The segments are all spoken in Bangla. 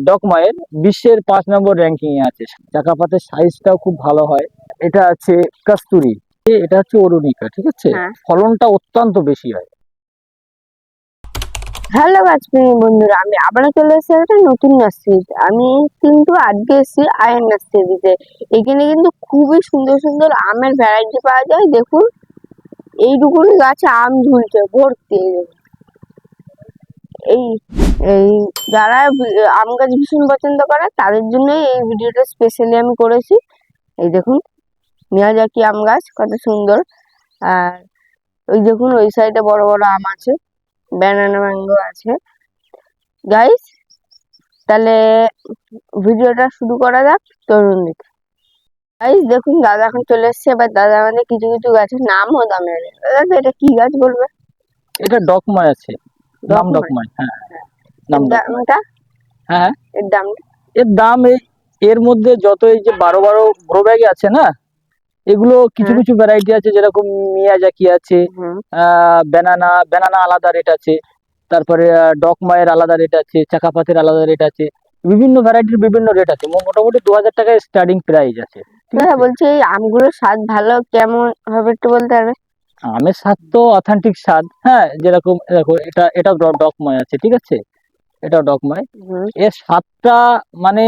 ডকমায়ের বিশ্বের পাঁচ নম্বর র্যাঙ্কিং এ আছে। চাকাপাতের সাইজটাও খুব ভালো হয়। এটা আছে কাস্তুরি। এটা হচ্ছে অরুণিকা ঠিক আছে? হ্যাঁ। ফলনটা অত্যন্ত বেশি হয়। হ্যালো গাছপ্রেমী বন্ধুরা আমি আবারও চলে এসেছি একটা নতুন নার্সারিতে আমি কিন্তু আজকে এসেছি আয়ের নার্সারিতে এখানে কিন্তু খুবই সুন্দর সুন্দর আমের ভ্যারাইটি পাওয়া যায়। দেখুন এইটুকুনি গাছে আম ঝুলছে ভর্তি এই এই যারা আম গাছ ভীষণ পছন্দ করে, তাদের জন্যই এই ভিডিওটা স্পেশালি আমি করেছি। এই দেখুন, মিয়াজাকি আম গাছ, কত সুন্দর। আর ওই দেখুন, ওই সাইডে বড় বড় আম আছে ব্যানানা ম্যাঙ্গো আছে। গাইস তাহলে ভিডিওটা শুরু করা যাক, তরুণ দিকে। গাইস দেখুন, দাদা এখন চলে এসছে, এবার দাদা আমাদের কিছু কিছু গাছের নামও দামে দাদা, এটা কি গাছ বলবে? এটা ডকমায় আছে নাম? ডকমায় হ্যাঁ নাম। দামটা হ্যাঁ এর দামটা এর দাম এই এর মধ্যে যত এই যে বারো বারো গ্রো ব্যাগে আছে না এগুলো কিছু হ্যাঁ। কিছু ভ্যারাইটি আছে যেরকম মিয়াজাকি আছে হুম ব্যানানা ব্যানানা আলাদা রেট আছে তারপরে ডকমায়ের আলাদা রেট আছে চাকাপাতের আলাদা রেট আছে বিভিন্ন ভ্যারাইটির বিভিন্ন রেট আছে মোটামুটি দু হাজার টাকায় স্টার্টিং প্রাইস আছে দাদা আছে? বলছি এই আমগুলোর স্বাদ ভালো কেমন হবে একটু বলতে পারবে আমের স্বাদ তো অথেন্টিক স্বাদ হ্যাঁ যেরকম দেখো এটা এটা ডকময় আছে ঠিক আছে? এটা ডকময়। এর স্বাদটা মানে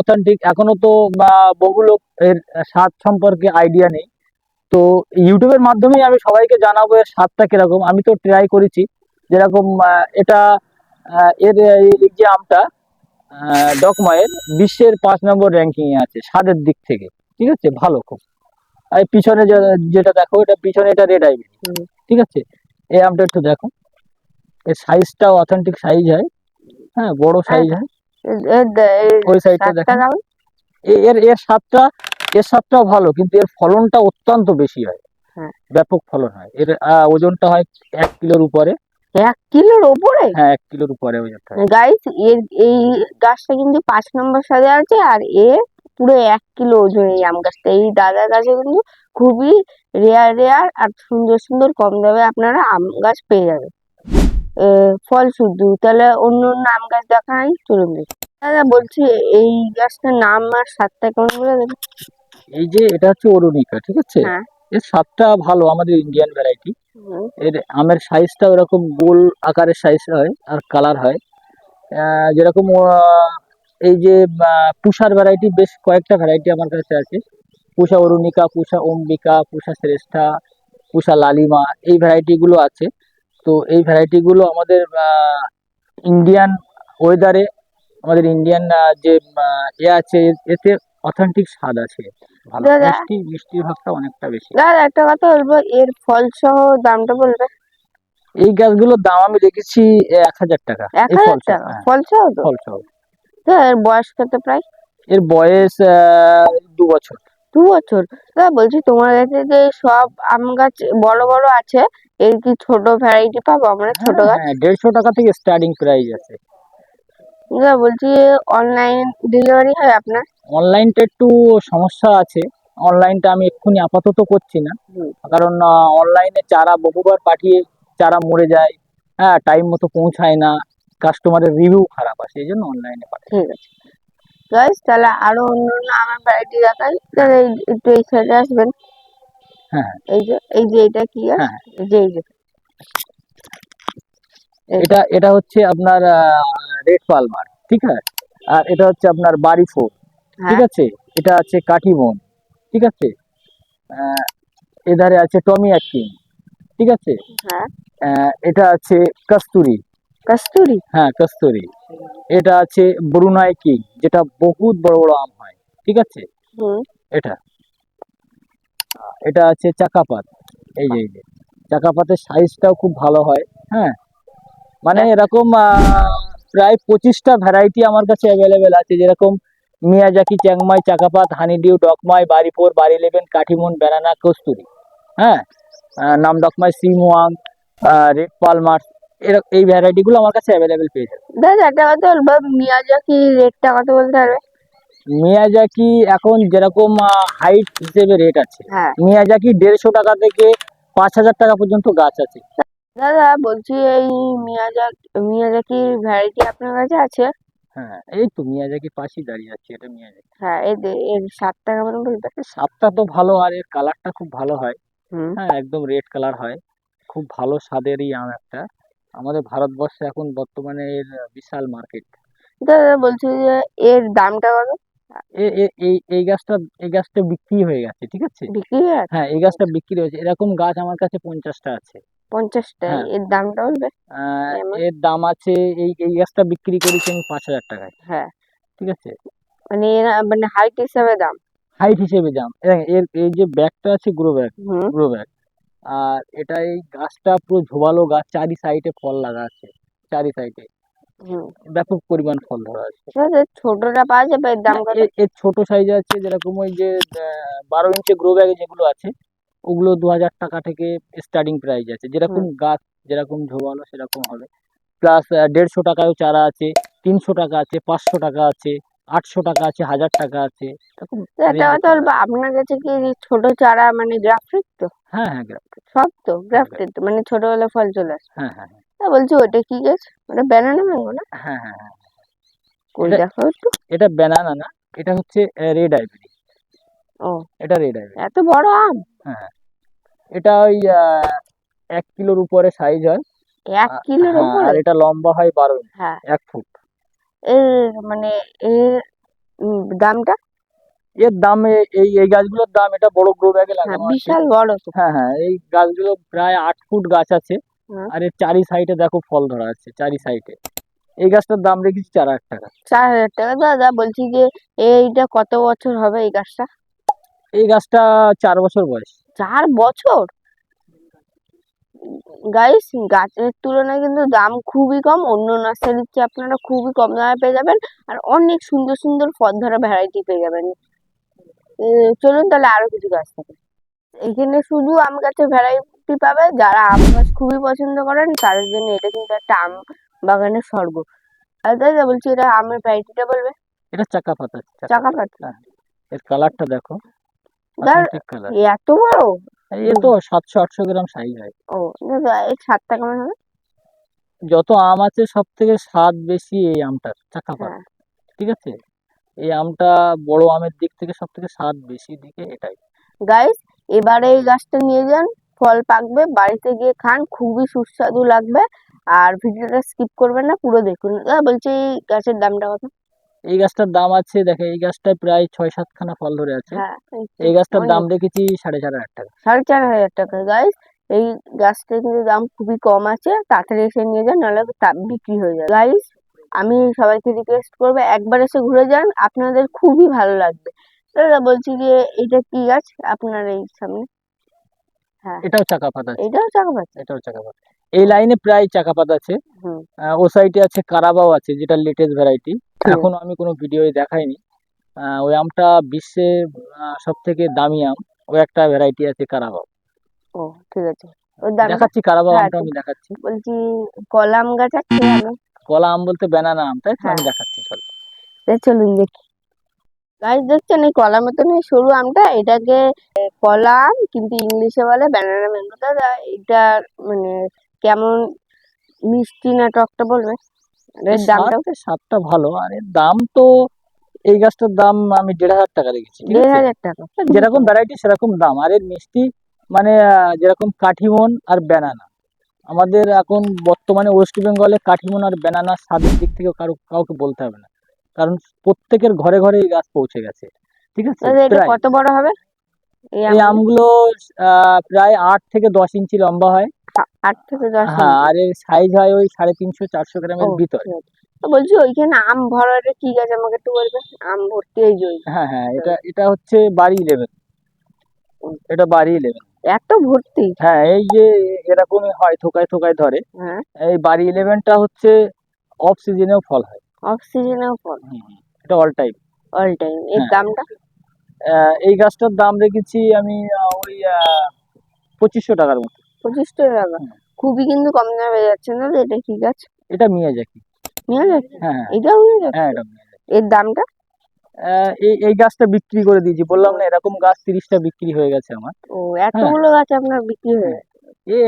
অথেন্টিক এখনও তো বা, বহু লোক এর স্বাদ সম্পর্কে আইডিয়া নেই। তো ইউটিউবের মাধ্যমেই আমি সবাইকে জানাব এর স্বাদটা কীরকম। আমি তো ট্রাই করেছি। যেরকম এটা এর এই যে আমটা ডকমায়ের বিশ্বের পাঁচ নম্বর র্যাঙ্কিং আছে স্বাদের দিক থেকে। ঠিক আছে? ভালো খুব। আর পিছনে যেটা দেখো এটা পিছনে এটা রেড আইভি ঠিক আছে? এই আমটা একটু দেখো। এর সাইজটাও অথেন্টিক সাইজ হয়। হ্যাঁ বড় সাইজ হয়। এর ওই সাইজটা এ- এর এর স্বাদটা এর স্বাদটাও ভালো কিন্তু এর ফলনটা অত্যন্ত বেশি হয়। হ্যাঁ। ব্যাপক ফলন হয়। এর ওজনটা হয় এক কিলোর উপরে। এক কিলোর ওপরে হ্যাঁ এক কিলোর উপরে ওজনটা গাইস এর এই গাছটা কিন্তু পাঁচ নম্বর সাজে আছে আর এ পুরো এক কিলো ওজন এই আম গাছটা। এই দাদার কাছে কিন্তু খুবই রেয়ার রেয়ার আর সুন্দর সুন্দর কম দামে আপনারা আম গাছ পেয়ে যাবেন। ফল শুদ্ধ। তাহলে অন্য অন্য আম গাছ দেখা নাই চলুন দেখি। দাদা বলছি এই গাছটার নাম আর স্বাদটা কেমন বলে দেবেন? এই যে এটা হচ্ছে অরুণিকা ঠিক আছে? হ্যাঁ। এর স্বাদটা ভালো আমাদের ইন্ডিয়ান ভ্যারাইটি এর আমের সাইজটা ওরকম গোল আকারের সাইজ হয় আর কালার হয়। যেরকম এই যে পুষার ভ্যারাইটি বেশ কয়েকটা ভ্যারাইটি আমার কাছে আছে। পুষা অরুণিকা পুষা অম্বিকা পুষা শ্রেষ্ঠা পুষা লালিমা এই ভ্যারাইটিগুলো আছে। তো এই ভ্যারাইটিগুলো আমাদের ইন্ডিয়ান ওয়েদারে আমাদের ইন্ডিয়ান যে এ আছে এতে অথেন্টিক স্বাদ আছে। ভালো মিষ্টি মিষ্টির ভাগটা অনেকটা বেশি। দাদা একটা কথা বলব এর ফল সহ দামটা বলবে? এই গাছগুলোর দাম আমি রেখেছি এক হাজার টাকা। ফল সহ, ফল সহ তো এর বয়স কত প্রায়? এর বয়স দু বছর। দু বছর? দাদা বলছি তোমার কাছে যে সব আম গাছ বড় বড় আছে এর কি ছোট ভ্যারাইটি পাবো আমরা? ছোট গাছ? হ্যাঁ দেড়শো টাকা থেকে স্টার্টিং প্রাইস আছে। দাদা বলছি অনলাইন ডেলিভারি হয় আপনার? অনলাইনটা একটু সমস্যা আছে। অনলাইনটা আমি এক্ষুনি আপাতত করছি না। কারণ অনলাইনে চারা বহুবার পাঠিয়ে চারা মরে যায়। হ্যাঁ টাইম মতো পৌঁছায় না। কাস্টমারের রিভিউ খারাপ আসে এই জন্য অনলাইনে ঠিক আছে গাইস তাহলে আরও অন্য অন্য আমার ভ্যারাইটি দেখাই। তাহলে একটু এই সাইডে আসবেন। হ্যাঁ। এই যে এই যে এটা কি হ্যাঁ। এই যে এই যে। এটা এটা হচ্ছে আপনার রেড পালমার ঠিক আছে? আর এটা হচ্ছে আপনার বাড়ি ফোর ঠিক হ্যাঁ আছে? এটা আছে কাটিমন ঠিক আছে? এধারে আছে টমি অ্যাকিং ঠিক আছে? হ্যাঁ। এটা আছে কস্তুরি কস্তুরি? হ্যাঁ কস্তুরি। এটা আছে ব্রুনাই কিং যেটা বহুত বড় বড় আম হয়। ঠিক আছে? এটা। এটা আছে চাকাপাত। এই যে এই যে। চাকাপাতের সাইজটাও খুব ভালো হয় হ্যাঁ? মানে এরকম প্রায় পঁচিশটা ভ্যারাইটি আমার কাছে অ্যাভেলেবেল আছে। যেরকম মিয়াজাকি চ্যাংমাই চাকাপাত হানিডিউ ডকমাই বাড়িপুর বাড়ি ইলেভেন কাঠিমন ব্যানানা কস্তুরি। হ্যাঁ? নাম ডকমাই সিমোয়াং রেড পালমার এই ভ্যারাইটিগুলো আমার কাছে অ্যাভেলেবেল পেয়ে যাবে। দাদা একটা কথা বলব মিয়াজাকি রেটটা কত বলতে পারবে? মিয়াজাকি এখন যেরকম হাইট হিসেবে রেট আছে হ্যাঁ। মিয়াজাকি দেড়শো টাকা থেকে পাঁচ হাজার টাকা পর্যন্ত গাছ আছে। দাদা বলছি এই মিয়াজাকি মিয়াজাকির ভ্যারাইটি আপনার কাছে আছে? হ্যাঁ এই তো মিয়াজাকি পাশেই দাঁড়িয়ে আছে এটা মিয়াজাকি। হ্যাঁ এই এর সাতটা কেমন বলবে স্বাদটা তো ভালো আর এর কালারটা খুব ভালো হয়। হ্যাঁ একদম রেড কালার হয়। খুব ভালো স্বাদেরই আম একটা। আমাদের ভারতবর্ষে এখন বর্তমানে এর বিশাল মার্কেট দাদা বলছি যে এর দামটা কত? এই এই গাছটা এই গাছটা বিক্রি হয়ে গেছে ঠিক আছে? বিক্রি হয়ে হ্যাঁ এই গাছটা বিক্রি হয়েছে। এরকম গাছ আমার কাছে পঞ্চাশটা আছে। পঞ্চাশটা? হ্যাঁ। এর দামটা বলবে? এর দাম আছে এই এই গাছটা বিক্রি করেছি আমি পাঁচ হাজার টাকায়। হ্যাঁ। ঠিক আছে? মানে মানে হাইট হিসাবে দাম? হাইট হিসেবে দাম। এর এই যে ব্যাগটা আছে গ্রো ব্যাগ গ্রো ব্যাগ আর এটা এই গাছটা পুরো ঝোবালো গাছ চারি সাইডে ফল লাগা আছে চারি সাইডে ব্যাপক পরিমাণ ফল ধরা আছে। ছোটটা পাওয়া যাবে এর দাম এর এর ছোট সাইজ আছে যেরকম ওই যে বারো ইঞ্চি গ্রো ব্যাগে যেগুলো আছে ওগুলো দু হাজার টাকা থেকে স্টার্টিং প্রাইস আছে। যেরকম গাছ যেরকম ঝোবালো সেরকম হবে। প্লাস দেড়শো টাকায়ও চারা আছে তিনশো টাকা আছে পাঁচশো টাকা আছে। আটশো টাকা আছে হাজার টাকা আছে। এরকম আপনার কাছে কি ছোট চারা মানে গ্রাফটেড তো? হ্যাঁ হ্যাঁ গ্রাফটেড। সব তো গ্রাফটেড তো মানে ছোটবেলা ফল চলে আসে। হ্যাঁ হ্যাঁ হ্যাঁ। তা বলছি ওটা কি গাছ? ওটা ব্যানানা ম্যাঙ্গো না? হ্যাঁ হ্যাঁ হ্যাঁ। এটা- দেখো একটু। এটা ব্যানানা না এটা হচ্ছে রেড আইভরি ও। এটা রেড আইভরি এত বড় আম? হ্যাঁ এটা ওই এক কিলোর উপরে সাইজ হয়। এক কিলোর হ্যাঁ, উপরে? আর এটা লম্বা হয় বারো হ্যাঁ। এক ফুট। এর মানে এর দামটা? এর দাম এই এই গাছগুলোর দাম এটা বড় গ্রো ব্যাগে লাগানো আছে। বিশাল বড় হ্যাঁ হ্যাঁ এই গাছগুলো প্রায় আট ফুট গাছ আছে। আর এর চারি সাইডে দেখো ফল ধরা আছে চারি সাইডে এই গাছটার দাম রেখেছি চার হাজার টাকা। চার হাজার টাকা? দাদা বলছি যে এইটা কত বছর হবে এই গাছটা? এই গাছটা চার বছর বয়স। চার বছর? গাইস গাছের তুলনায় কিন্তু দাম খুবই কম। অন্য নার্সারির চেয়ে আপনারা খুবই কম দামে পেয়ে যাবেন আর অনেক সুন্দর সুন্দর ফল ধরা ভ্যারাইটি পেয়ে যাবেন। চলুন তাহলে আরও কিছু গাছ থাকে এখানে শুধু আম গাছের ভ্যারাইটি পাবে। যারা আম গাছ খুবই পছন্দ করেন তাদের জন্য এটা কিন্তু একটা আম বাগানের স্বর্গ। আর দাদা বলছি এটা আমের ভ্যারাইটিটা বলবে? এটা চাকা পাতা চাকা পাতা। হ্যাঁ। এর কালারটা দেখো। এত বড়? এ তো সাতশো আটশো গ্রাম সাইজ হয়। ও এর স্বাদটা কেমন হবে? যত আম আছে সব থেকে স্বাদ বেশি এই আমটার চাকা পাতা। হ্যাঁ। ঠিক আছে? এই আমটা বড় আমের দিক থেকে সব থেকে স্বাদ বেশি দিকে এটাই। গাইস এবারে এই গাছটা নিয়ে যান ফল পাকবে বাড়িতে গিয়ে খান খুবই সুস্বাদু লাগবে আর ভিডিওটা স্কিপ করবেন না পুরো দেখুন। বলছি এই গাছের দামটা কত? এই গাছটার দাম আছে দেখে এই গাছটায় প্রায় ছয় সাতখানা ফল ধরে আছে। হ্যাঁ এই গাছটার দাম রেখেছি সাড়ে চার হাজার টাকা। সাড়ে চার হাজার টাকা গাইস এই গাছটার কিন্তু দাম খুবই কম আছে তাড়াতাড়ি এসে নিয়ে যান নাহলে বিক্রি হয়ে যাবে। গাইস আমি সবাইকে রিকোয়েস্ট করব একবার এসে ঘুরে যান আপনাদের খুবই ভালো লাগবে। দাদা বলছি যে এটা কি গাছ আপনার এই সামনে? এটাও চাকা পাতা আছে। এটাও চাকা পাতা এটাও চাকা পাতা এই লাইনে প্রায় চাকা পাতা আছে ও সাইডে আছে কারাবাও আছে যেটা লেটেস্ট ভ্যারাইটি। এখনও আমি কোনো ভিডিওয়ে দেখাইনি। ওই আমটা বিশ্বে সব থেকে দামি আম। ওই একটা ভ্যারাইটি আছে কারাবাও। ও ঠিক আছে। দেখাচ্ছি কারাবাও হ্যাঁ, আমটা আমি দেখাচ্ছি। বলছি কলাম গাছ আছে আমি কলা আম বলতে ব্যানানা আম তাই আমি হ্যাঁ। দেখাচ্ছি চল। চলুন দেখি। গাছ দেখছেন এই কলার মতন সরু আমটা? এটাকে কলা কিন্তু ইংলিশে বলে ব্যানানা ম্যাঙ্গো দাদা এটা মানে কেমন মিষ্টি না টকটা বলবে? এর দামটা স্বাদটা ভালো আর এর দাম তো এই গাছটার দাম আমি দেড় হাজার টাকা রেখেছি দেড় হাজার টাকা। যেরকম ভ্যারাইটি সেরকম দাম। আর এর মিষ্টি মানে যেরকম কাঠিমন আর ব্যানানা আমাদের এখন বর্তমানে ওয়েস্ট বেঙ্গলে কাঠিমন আর ব্যানানার স্বাদের দিক থেকে কারও কাউকে বলতে হবে না। কারণ প্রত্যেকের ঘরে ঘরে এই গাছ পৌঁছে গেছে ঠিক আছে। কত বড় হবে? এই আমগুলো? প্রায় আট থেকে দশ ইঞ্চি লম্বা হয়। আট থেকে দশ হ্যাঁ আর এর সাইজ হয় ওই সাড়ে তিনশো চারশো গ্রামের ভিতরে। তো বলছি ওইখানে আম ভরা কি গাছ আমাকে একটু বলবেন? আম ভর্তি এই যে হ্যাঁ হ্যাঁ এটা এটা হচ্ছে বাড়ি ইলেভেন এটা বাড়ি ইলেভেন এত ভর্তি? হ্যাঁ এই যে এরকমই হয় থোকায় থোকায় ধরে। হ্যাঁ। এই বাড়ি ইলেভেনটা হচ্ছে অফ সিজনেও ফল হয়। অফ সিজনেও ফল? এটা অল টাইম অল টাইম এর হ্যাঁ। দামটা? এই গাছটার দাম রেখেছি আমি ওই পঁচিশশো টাকার মতো। পঁচিশটা টাকা? খুবই কিন্তু কম দামে যাচ্ছে না এটা কি গাছ? এটা মিয়াজাকি। যাচ্ছে হ্যাঁ হ্যাঁ। এটাও যাচ্ছে হ্যাঁ এটা মিয়াজাকি। এর দামটা? এই এই গাছটা বিক্রি করে দিয়েছি। বললাম না এরকম গাছ তিরিশটা বিক্রি হয়ে গেছে আমার। ও এতগুলো গাছ আপনার বিক্রি হয়ে এ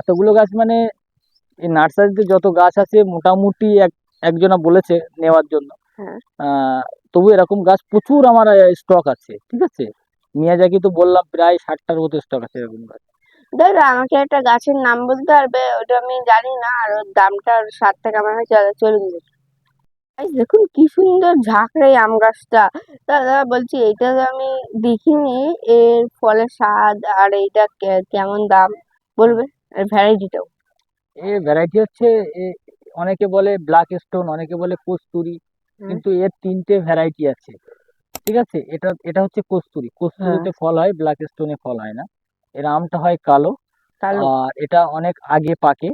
এতগুলো গাছ মানে এই নার্সারিতে যত গাছ আছে মোটামুটি এক একজনা বলেছে নেওয়ার জন্য। হ্যাঁ। তবু এরকম গাছ প্রচুর আমার স্টক আছে ঠিক আছে মিয়াজাকি তো বললাম প্রায় ষাটটার মতো স্টক আছে এরকম গাছ দাদা আমাকে একটা গাছের নাম বলতে পারবে ওটা আমি জানি না আর ওর দামটা কাছে আলাদা। চলুন দেখি। Guys, দেখুন কি সুন্দর ঝাঁকড়ে আম গাছটা দাদা বলছি এটা তো আমি দেখিনি এর ফলের স্বাদ আর এইটা কেমন দাম বলবে আর ভ্যারাইটিটাও এ ভ্যারাইটি হচ্ছে অনেকে বলে ব্ল্যাক স্টোন অনেকে বলে কস্তুরি। কিন্তু এর তিনটে ভ্যারাইটি আছে। ঠিক আছে? এটা এটা হচ্ছে কস্তুরি। কস্তুরিতে ফল হয় ব্ল্যাক স্টোনে ফল হয় না। এর আমটা হয় কালো। আর এটা অনেক আগে পাকে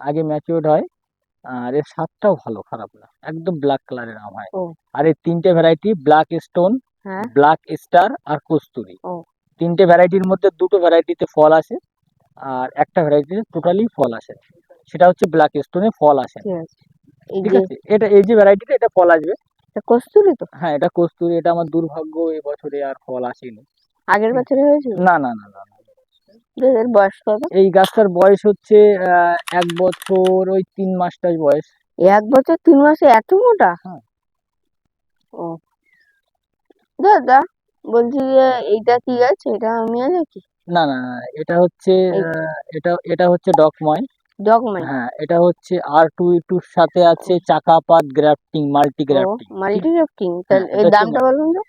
আগে ম্যাচিওর্ড হয়। আর এর স্বাদটাও ভালো খারাপ না। একদম ব্ল্যাক কালারের আম হয়। আর এর তিনটে ভ্যারাইটি ব্ল্যাক স্টোন হ্যাঁ। ব্ল্যাক স্টার আর কস্তুরি। তিনটে ভ্যারাইটির মধ্যে দুটো ভ্যারাইটিতে ফল আসে। আর একটা ভ্যারাইটিতে টোটালি ফল আসে। সেটা হচ্ছে ব্ল্যাক স্টোনে ফল আসে। ঠিক আছে এটা এই যে ভ্যারাইটিটা এটা ফল আসবে। এটা কস্তুরি তো? হ্যাঁ এটা কস্তুরি এটা আমার দুর্ভাগ্য এই বছরে আর ফল আসেনি। আগের বছরে হয়েছিল? না না না না। এর বয়স কত? এই গাছটার বয়স হচ্ছে এক বছর ওই তিন মাসটার বয়স। এক বছর তিন মাসে এত মোটা? হ্যাঁ। ও। দাদা বলছি যে এইটা কি গাছ? এটা আমি নাকি না না এটা হচ্ছে এটা এটা হচ্ছে ডকময়। ডগমাই হ্যাঁ এটা হচ্ছে আর টু টুর সাথে আছে চাকাপাত grafting multi grafting multi grafting তাহলে এর দামটা বলুন তো।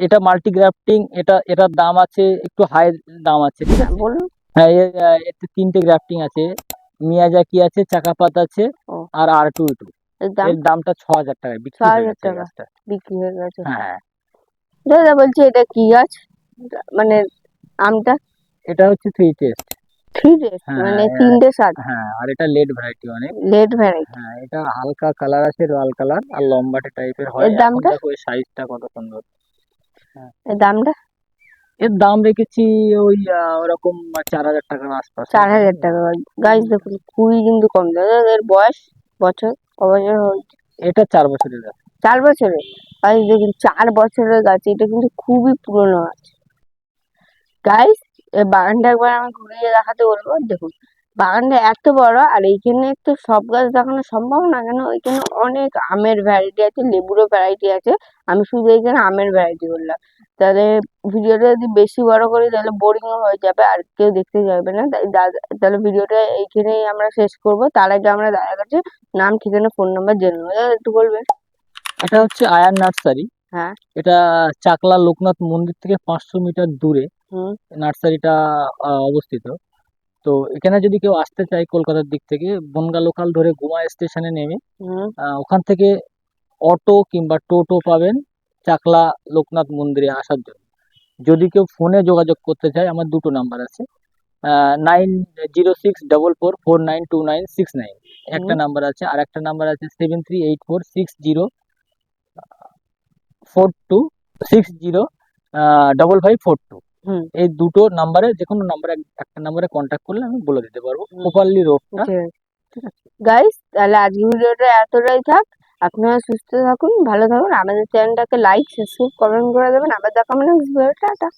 এটা মাল্টি গ্রাফটিং এটা এটার দাম আছে একটু হাই দাম আছে ঠিক আছে? বলুন। হ্যাঁ এতে তিনটে গ্রাফটিং আছে। মিয়াজাকি আছে চাকাপাত আছে আর আর টু টু এর দামটা ছ হাজার টাকায় বিক্রি হয়ে গেছে টাকা। গাছটা। বিক্রি হয়ে গেছে। হ্যাঁ। দাদা বলছি এটা কি গাছ? মানে আমটা? এটা হচ্ছে থ্রি টেস্ট থ্রি ডেজ হ্যাঁ, মানে হ্যাঁ। তিনটে হ্যাঁ আর এটা লেট ভ্যারাইটি অনেক। লেট ভ্যারাইটি হ্যাঁ এটা হালকা কালার আছে কালার আর লম্বাটে টাইপের হয়। এর দামটা? সাইজটা কত সুন্দর। এর দামটা? এর দাম রেখেছি ওই ওরকম চার হাজার টাকার আশপাশ। চার হাজার টাকা। দেখুন খুবই কিন্তু কম। দাদা এর বয়স? বছর? ক বছর হয়েছে এটা চার বছরের গাছ। চার বছরের? গাছ দেখুন চার বছরের গাছ। এটা কিন্তু খুবই পুরনো গাছ। গাইস বাগানটা একবার আমি ঘুরিয়ে দেখাতে বলব দেখুন। বাগানটা এত বড় আর এইখানে তো সব গাছ দেখানো সম্ভব না কেন? এখানে অনেক আমের ভ্যারাইটি আছে লেবুরও ভ্যারাইটি আছে। আমি শুধু এখানে আমের ভ্যারাইটি বললাম। তাহলে ভিডিওটা যদি বেশি বড় করি তাহলে বোরিংও হয়ে যাবে আর কেউ দেখতে যাবে না। তাই দাদা তাহলে ভিডিওটা এইখানেই আমরা শেষ করব। তার আগে আমরা দাদার কাছে নাম ঠিকানা ফোন নাম্বার জেনে নেব। দাদা একটু বলবেন? এটা হচ্ছে আয়ার নার্সারি। হ্যাঁ। এটা চাকলা লোকনাথ মন্দির থেকে পাঁচশো মিটার দূরে। নার্সারিটা অবস্থিত। তো এখানে যদি কেউ আসতে চায় কলকাতার দিক থেকে বনগা লোকাল ধরে গুমা স্টেশনে নেমে ওখান থেকে অটো কিংবা টোটো পাবেন চাকলা লোকনাথ মন্দিরে আসার জন্য। যদি কেউ ফোনে যোগাযোগ করতে চায় আমার দুটো নাম্বার আছে nine zero six double four four nine two nine six nine একটা নাম্বার আছে আর একটা নাম্বার আছে seven three eight four six zero four two six zero double five four two. এই দুটো নাম্বারে যে কোনো নাম্বারে একটা নাম্বারে কন্ট্যাক্ট করলে আমি বলে দিতে পারব। প্রপারলি রোডটা ঠিক আছে? গাইস তাহলে আজকে ভিডিওটা এতটাই থাক। আপনারা সুস্থ থাকুন ভালো থাকুন। আমাদের চ্যানেলটাকে লাইক সাবস্ক্রাইব কমেন্ট করে দেবেন। আবার দেখা নেক্সট ভিডিও টাটা।